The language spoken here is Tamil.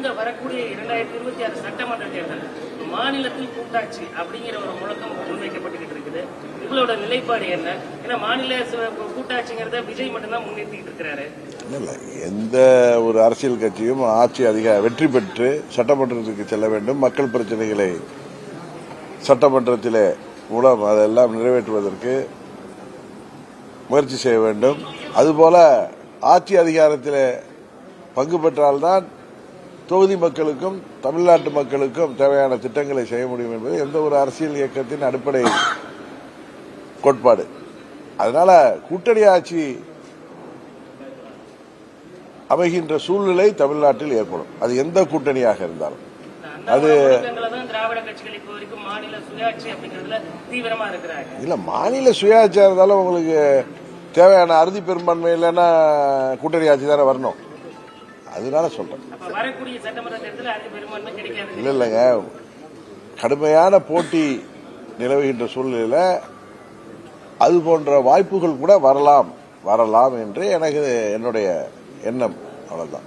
இந்த வரக்கூடிய இரண்டாயிரத்தி இருபத்தி ஆறு சட்டமன்ற தேர்தல் மாநிலத்தில் கூட்டாட்சி அப்படிங்கிற ஒரு முழக்கம் முன்வைக்கப்பட்டுக்கிட்டு இருக்குது. உங்களோட நிலைப்பாடு என்ன? ஏன்னா மாநில கூட்டாட்சிங்கிறத விஜய் மட்டும்தான் முன்னேற்றிட்டு இருக்கிறாரு. இல்லை. எந்த ஒரு அரசியல் கட்சியும் ஆட்சி அதிக வெற்றி பெற்று சட்டமன்றத்துக்கு செல்ல வேண்டும். மக்கள் பிரச்சனைகளை சட்டமன்றத்திலே மூலம் அதெல்லாம் நிறைவேற்றுவதற்கு முயற்சி செய்ய வேண்டும். அதுபோல ஆட்சி அதிகாரத்தில் பங்கு பெற்றால்தான் தொகுதி மக்களுக்கும் தமிழ்நாட்டு மக்களுக்கும் தேவையான திட்டங்களை செய்ய முடியும் என்பது எந்த ஒரு அரசியல் இயக்கத்தின் அடிப்படை கோட்பாடு. அதனால கூட்டணி ஆட்சி அமைகின்ற சூழ்நிலை தமிழ்நாட்டில் ஏற்படும். அது எந்த கூட்டணியாக இருந்தாலும். அது மாநில இல்ல மாநில சுயாட்சியா இருந்தாலும் உங்களுக்கு தேவையான அறுதி பெரும்பான்மை இல்லைன்னா கூட்டணி ஆட்சி தானே வரணும். அதனால சொல்றேன். இல்ல இல்லைங்க. கடுமையான போட்டி நிலவுகின்ற சூழ்நிலையில அது போன்ற வாய்ப்புகள் கூட வரலாம் வரலாம் என்று எனக்கு என்னுடைய எண்ணம். அவ்வளவுதான்.